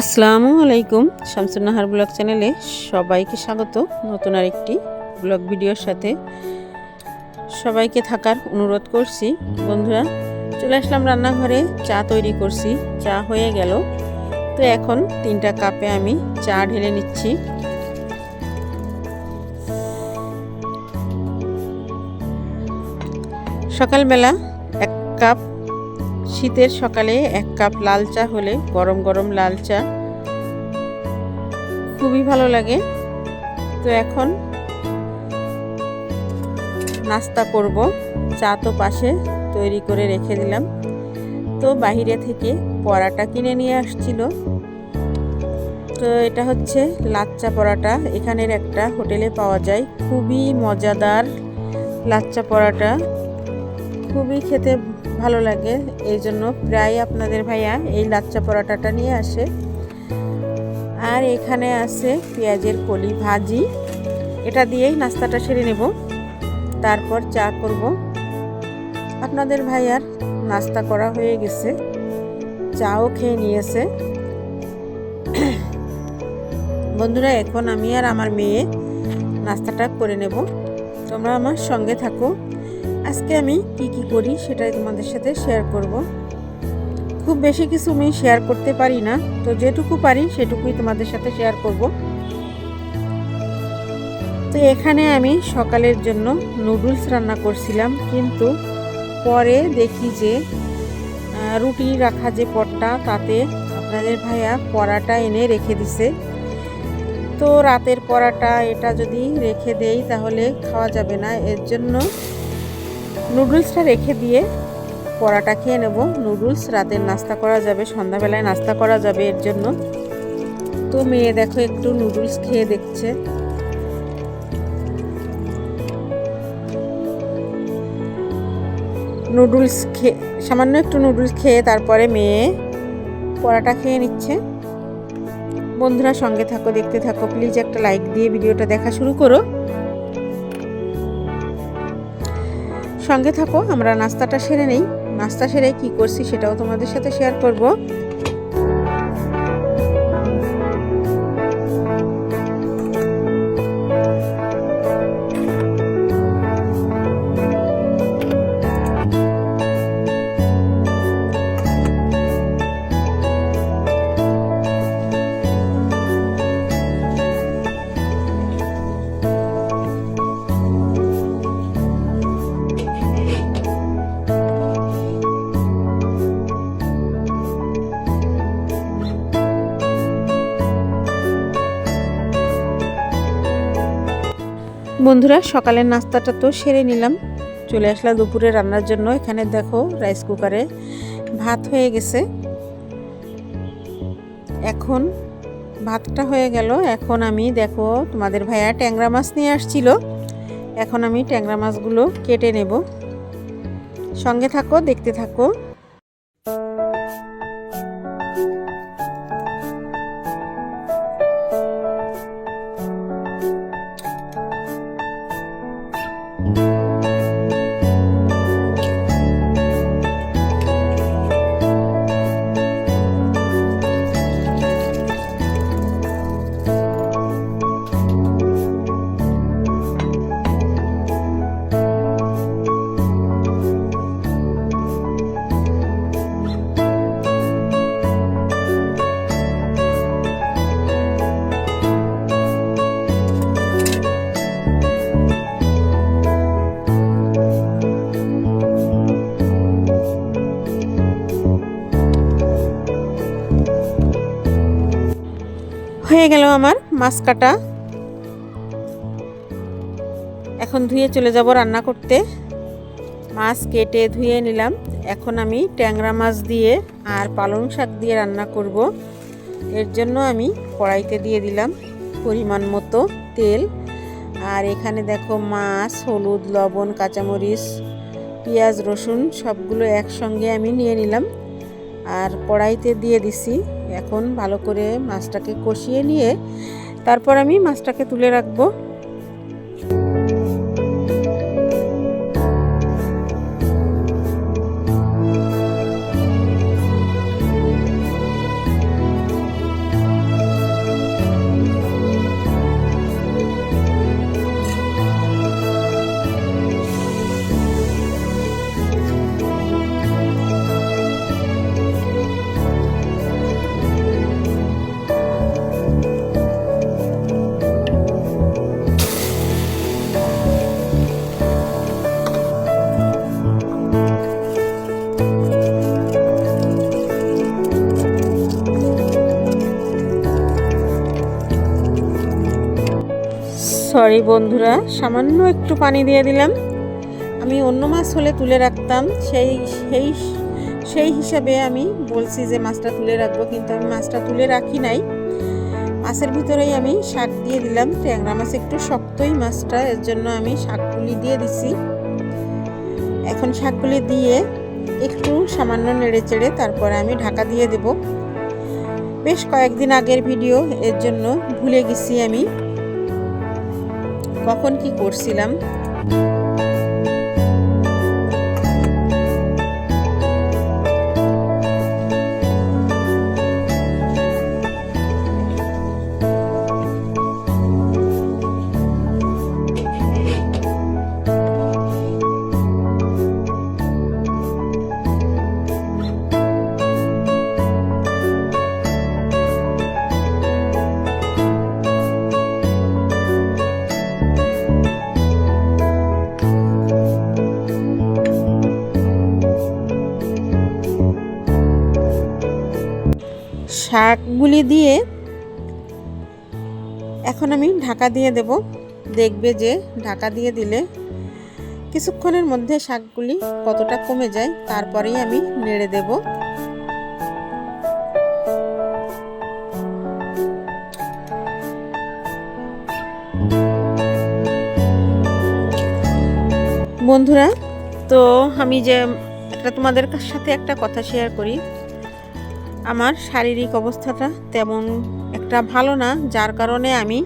আসসালামু আলাইকুম, শামসুন্নাহার ব্লগ চ্যানেলে সবাইকে স্বাগত। নতুন আরেকটি ব্লগ ভিডিওর সাথে সবাইকে থাকার অনুরোধ করছি। বন্ধুরা, চলে আসলাম রান্নাঘরে, চা তৈরি করছি, চা হয়ে গেল। তো এখন তিনটা কাপে আমি চা ঢেলে নিচ্ছি। সকালবেলা এক কাপ শীতের সকালে এক কাপ লাল চা হলে গরম গরম লাল চা খুবই ভালো লাগে। তো এখন নাস্তা করব। চা তো পাশে তৈরি করে রেখে দিলাম। তো বাহিরে থেকে পরাটা কিনে নিয়ে আসছিল। তো এটা হচ্ছে লাচ্চা পরাটা। এখানের একটা হোটেলে পাওয়া যায়। খুবই মজাদার লাচ্চা পরাটা। খুবই খেতে ভালো লাগে। এই জন্য প্রায় আপনাদের ভাইয়া এই লাচ্চা পরাটাটা নিয়ে আসে। আর এখানে আছে পেঁয়াজের কলি ভাজি। এটা দিয়েই নাস্তাটা সেরে নেব। তারপর চা করব। আপনাদের ভাইয়ার নাস্তা করা হয়ে গেছে। চাও খেয়ে নিয়েছে। বন্ধুরা, এখন আমি আর আমার মেয়ে নাস্তাটা করে নেব। তোমরা আমার সঙ্গে থাকো। আজকে আমি কী কী করি সেটাই তোমাদের সাথে শেয়ার করব। খুব বেশি কিছু আমি শেয়ার করতে পারি না, তো যেটুকু পারি সেটুকুই তোমাদের সাথে শেয়ার করব। তো এখানে আমি সকালের জন্য নুডলস রান্না করছিলাম, কিন্তু পরে দেখি যে রুটি রাখা যে পটটা, তাতে আপনাদের ভাইয়া পরাটা এনে রেখে দিছে। তো রাতের পরাটা এটা যদি রেখে দেই তাহলে খাওয়া যাবে না, এর জন্য নুডলসটা রেখে দিয়ে পরাটা খেয়ে নেব। নুডলস রাতের নাস্তা করা যাবে, সন্ধ্যাবেলায় নাস্তা করা যাবে এর জন্য। তো মেয়ে দেখো একটু নুডলস খেয়ে দেখছে। নুডলস খেয়ে সামান্য একটু নুডলস খেয়ে তারপরে মেয়ে পরাটা খেয়ে নিচ্ছে। বন্ধুরা সঙ্গে থাকো, দেখতে থাকো। প্লিজ একটা লাইক দিয়ে ভিডিওটা দেখা শুরু করো। সঙ্গে থাকো, আমরা নাস্তাটা সেরে নেই। নাস্তা সেরে কি করছি সেটাও তোমাদের সাথে শেয়ার করব। বন্ধুরা, সকালের নাস্তাটা তো সেরে নিলাম। চলে আসলাম দুপুরে রান্নার জন্য। এখানে দেখো রাইস কুকারে ভাত হয়ে গেছে। এখন ভাতটা হয়ে গেল। এখন আমি দেখো তোমাদের ভাইয়া ট্যাংরা মাছ নিয়ে আসছিল। এখন আমি ট্যাংরা মাছগুলো কেটে নেব। সঙ্গে থাকো, দেখতে থাকো। হয়ে গেল আমার মাছ কাটা। এখন ধুয়ে চলে যাব রান্না করতে। মাছ কেটে ধুয়ে নিলাম। এখন আমি ট্যাংরা মাছ দিয়ে আর পালং শাক দিয়ে রান্না করব। এর জন্য আমি কড়াইতে দিয়ে দিলাম পরিমাণ মতো তেল। আর এখানে দেখো মাছ, হলুদ, লবণ, কাঁচামরিচ, পেঁয়াজ, রসুন সবগুলো একসঙ্গে আমি নিয়ে নিলাম। আর কড়াইতে দিয়ে দিছি এখন ভালো করে মাছটাকে কষিয়ে নিয়ে তারপর আমি মাছটাকে তুলে রাখব। সরি বন্ধুরা, সামান্য একটু পানি দিয়ে দিলাম। আমি অন্য মাছ হলে তুলে রাখতাম, সেই সেই সেই হিসাবে আমি বলছি যে মাছটা তুলে রাখব, কিন্তু আমি মাছটা তুলে রাখি নাই। মাছের ভিতরেই আমি শাক দিয়ে দিলাম, ট্যাংরা মাছ একটু শক্তই মাছটা, এর জন্য আমি শাকগুলি দিয়ে দিছি। এখন শাকগুলি দিয়ে একটু সামান্য নেড়ে চেড়ে তারপরে আমি ঢাকা দিয়ে দেব। বেশ কয়েকদিন আগের ভিডিও, এর জন্য ভুলে গেছি আমি। কখন কি করছিলাম? শাকগুলি দিয়ে এখন আমি ঢাকা দিয়ে দেব। দেখবে যে ঢাকা দিয়ে দিলে কিছুক্ষণের মধ্যে শাকগুলি কতটা কমে যায়, তারপরেই আমি নেড়ে দেব। বন্ধুরা, তো আমি যে তোমাদের সাথে একটা কথা শেয়ার করি। আমার শারীরিক অবস্থাটা তেমন একটা ভালো না, যার কারণে আমি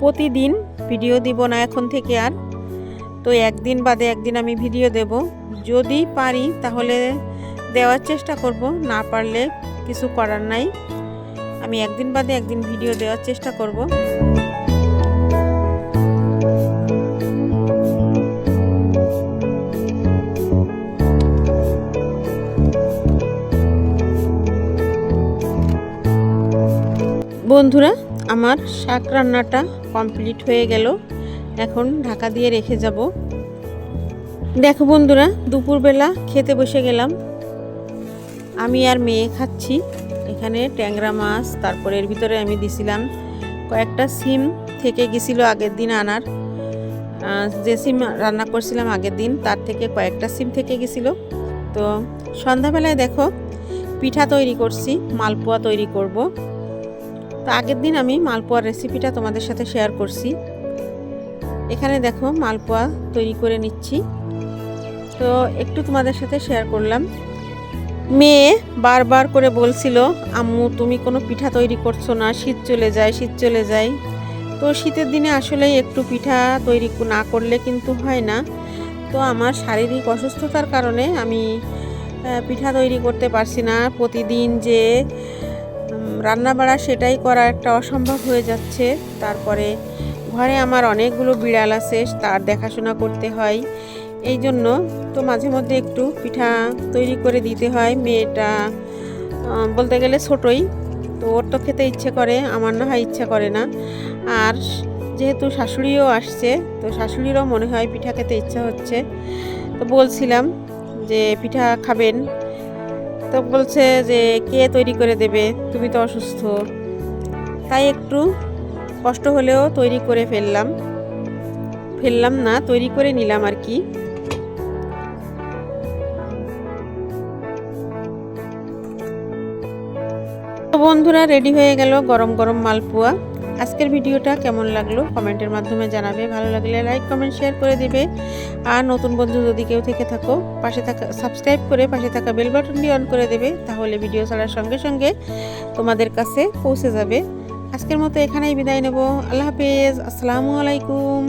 প্রতিদিন ভিডিও দিব না এখন থেকে আর। তো একদিন বাদে একদিন আমি ভিডিও দেব। যদি পারি তাহলে দেওয়ার চেষ্টা করব, না পারলে কিছু করার নাই। আমি একদিন বাদে একদিন ভিডিও দেওয়ার চেষ্টা করব। বন্ধুরা, আমার শাক রান্নাটা কমপ্লিট হয়ে গেল। এখন ঢাকা দিয়ে রেখে যাব। দেখো বন্ধুরা, দুপুরবেলা খেতে বসে গেলাম। আমি আর মেয়ে খাচ্ছি। এখানে ট্যাংরা মাছ, তারপরে এর ভিতরে আমি দিছিলাম কয়েকটা সিম থেকে গেছিল আগের দিন আনার। যে সিম রান্না করছিলাম আগের দিন, তার থেকে কয়েকটা সিম থেকে গেছিল। তো সন্ধ্যাবেলায় দেখো, পিঠা তৈরি করছি, মালপোয়া তৈরি করব। তো আগের দিন আমি মালপোয়ার রেসিপিটা তোমাদের সাথে শেয়ার করছি। এখানে দেখো মালপোয়া তৈরি করে নিচ্ছি। তো একটু তোমাদের সাথে শেয়ার করলাম। মেয়ে বারবার করে বলছিল, আম্মু, তুমি কোনো পিঠা তৈরি করছ না, শীত চলে যায়, শীত চলে যায়। তো শীতের দিনে আসলেই একটু পিঠা তৈরি না করলে কিন্তু হয় না। তো আমার শারীরিক অসুস্থতার কারণে আমি পিঠা তৈরি করতে পারছি না। প্রতিদিন যে রান্না বাড়া সেটাই করা একটা অসম্ভব হয়ে যাচ্ছে। তারপরে ঘরে আমার অনেকগুলো বিড়াল আছে, তার দেখাশোনা করতে হয়। এই জন্য তো মাঝে মধ্যে একটু পিঠা তৈরি করে দিতে হয়। মেয়েটা বলতে গেলে ছোটই, তো ওর তো খেতে ইচ্ছে করে, আমার না হয় ইচ্ছা করে না। আর যেহেতু শাশুড়িও আসছে, তো শাশুড়িরও মনে হয় পিঠা খেতে ইচ্ছা হচ্ছে। তো বলছিলাম যে পিঠা খাবেন তো বলছে যে, কে তৈরি করে দেবে? তুমি তো অসুস্থ। তাই একটু কষ্ট হলেও তৈরি করে ফেললাম। ফেললাম না, তৈরি করে নিলাম আর কি। বন্ধুরা, রেডি হয়ে গেল গরম গরম মালপোয়া। আজকের ভিডিওটা কেমন লাগল কমেন্টের মাধ্যমে জানাবে। ভালো লাগলে লাইক, কমেন্ট, শেয়ার করে দেবে। আর নতুন বন্ধু যদি কেউ থেকে থাকো, পাশে থাকা সাবস্ক্রাইব করে পাশে থাকা বেল বাটনটি অন করে দেবে, তাহলে ভিডিও ছাড়ার সঙ্গে সঙ্গে তোমাদের কাছে পৌঁছে যাবে। আজকের মতো এখানেই বিদায় নেব। আল্লাহ হাফেজ। আসসালামু আলাইকুম।